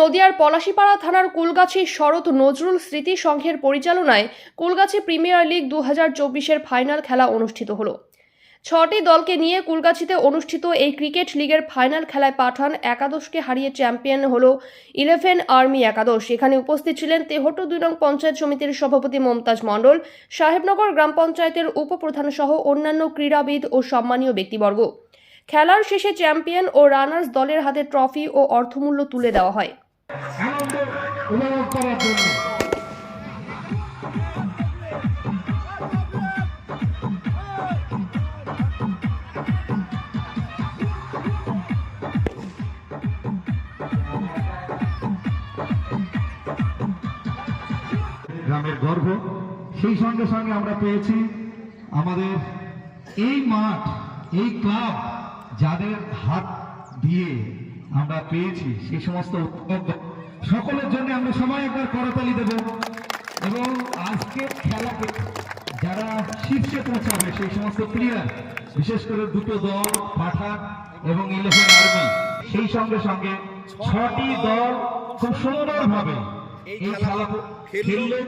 নদিয়ার পলাশীপাড়া থানার কুলগাছি শরৎ নজরুল স্মৃতি সংঘের পরিচালনায় কুলগাছি প্রিমিয়ার লিগ দু হাজার চব্বিশের ফাইনাল খেলা অনুষ্ঠিত হলো। ছটি দলকে নিয়ে কুলগাছিতে অনুষ্ঠিত এই ক্রিকেট লিগের ফাইনাল খেলায় পাঠান একাদশকে হারিয়ে চ্যাম্পিয়ন হল ইলেভেন আর্মি একাদশ। এখানে উপস্থিত ছিলেন তেহট্ট দুই নং পঞ্চায়েত সমিতির সভাপতি মমতাজ মণ্ডল, সাহেবনগর গ্রাম পঞ্চায়েতের উপপ্রধান সহ অন্যান্য ক্রীড়াবিদ ও সম্মানীয় ব্যক্তিবর্গ। খেলার শেষে চ্যাম্পিয়ন ও রানার্স দলের হাতে ট্রফি ও অর্থমূল্য তুলে দেওয়া হয়। গ্রামের গর্ব, সেই সঙ্গে সঙ্গে আমরা পেয়েছি আমাদের এই মাঠ, এই ক্লাব, যাদের হাত দিয়ে আমরা পেয়েছি সেই সমস্ত সকলের জন্য আমরা সবাই একবার করতালি দেব। এবং আজকের খেলাকে যারা শীর্ষে পৌঁছাবে সেই সমস্ত প্লেয়ার বিশেষ করে দুটো দল পাঠান এবং ইলেভেন আর্মি সেই সঙ্গে সঙ্গে ছটি দল খুব সুন্দরভাবে এই খেলা খেললো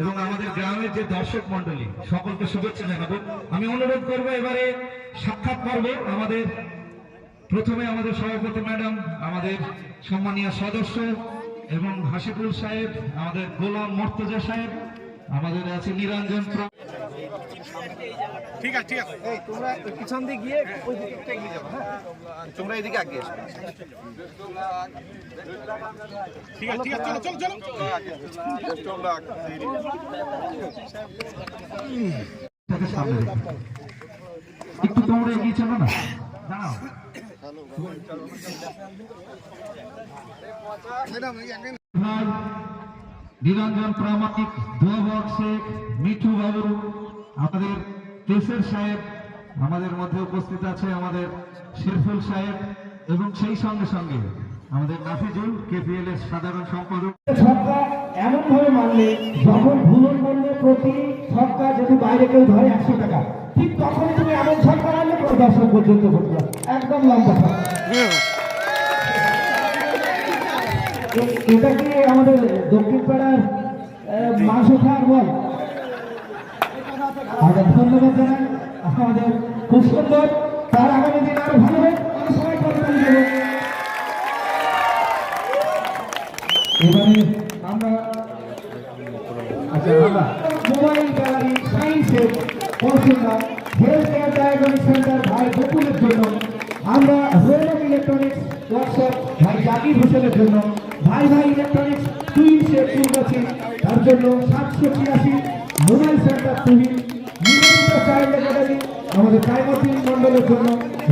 এবং আমাদের গ্রামের যে দর্শক মন্ডলী সকলকে শুভেচ্ছা জানাব। আমি অনুরোধ করব এবারে সাক্ষাৎ পর্বে আমাদের প্রথমে আমাদের সভাপতি ম্যাডাম আমাদের সম্মানীয় সদস্য এবং হাসিপুর সাহেব আমাদের গোলাম মর্তজা সাহেব আমাদের আছে নিরঞ্জন ঠিক আছে ঠিক আছে। এই তোমরা পিছন দিয়ে গিয়ে ওই এগিয়ে যাব হ্যাঁ? তোমরা এদিকে আগে এসো। ঠিক আছে ঠিক আছে চলো চলো চলো। একটু তোমরা এগিয়ে চলো না। দাঁড়াও। নিরঞ্জন প্রামাণিক দোয়াবক শেখ মিঠু বাবু আমাদের কেসের সাহেব আমাদের মধ্যে উপস্থিত আছে, আমাদের শেরফুল সাহেব এবং সেই সঙ্গে সঙ্গে আমাদের নাফিজুল কেপিএল এর সাধারণ সম্পাদক। ছক্কা এমন ভাবে মারলে যখন ভুলন বললে প্রতি ছক্কা যদি বাইরে কেউ ধরে একশো টাকা ঠিক তখনই তুমি এমন দর্শক পর্যন্ত ঘটবে একদম লম্বা এটা কি আমাদের দক্ষিণ পাড়ার মাংস খাওয়ার বল? আমাদের ধন্যবাদ জানাই। খুব সুন্দর। তার আগামী দিন আরও হোক। আমরা আচ্ছা মোবাইল গ্যালারি সায়েন্সের পড়াশোনা হেলথ কেয়ার ডায়াগনিক সেন্টার ভাই বকুলের জন্য, আমরা রোলম ইলেকট্রনিক্স ওয়ার্কশপ ভাই জাকির হোসেনের জন্য, ভাই ভাই ইলেকট্রনিক্স টুইন্সের চুলগাছি তার জন্য সাতশো ছিয়াশি মোবাইল সেন্টার তুহিন নিবেদিত চাইল্ড একাডেমি আমাদের কাইমতিন মন্ডলের জন্য,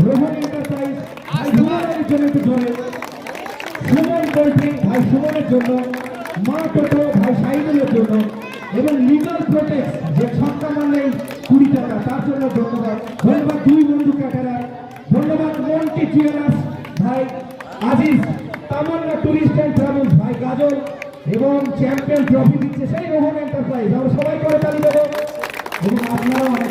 রোহন এন্টারপ্রাইজ ভাই ধুমানের জন্য একটু ধরে সুমন পোল্ট্রি ভাই সুমনের জন্য, মা টোটো, ভাই সাইদুলের জন্য, এবং লিগাল প্রোটেক্ট যে ছক্কা মারলেই কুড়ি টাকা, তার জন্য ধন্যবাদ। ধন্যবাদ দুই বন্ধু ক্যাটারার। ধন্যবাদ মন্টি জুয়েলার্স ভাই, Aziz, Tamanna tourist and travels ভাই, গাজল এবং চ্যাম্পিয়ন ট্রফি দিচ্ছে সেই রোহন এন্টারপ্রাইজ আমরা সবাই করে তালি দেবো। এবং আপনারাও অনেক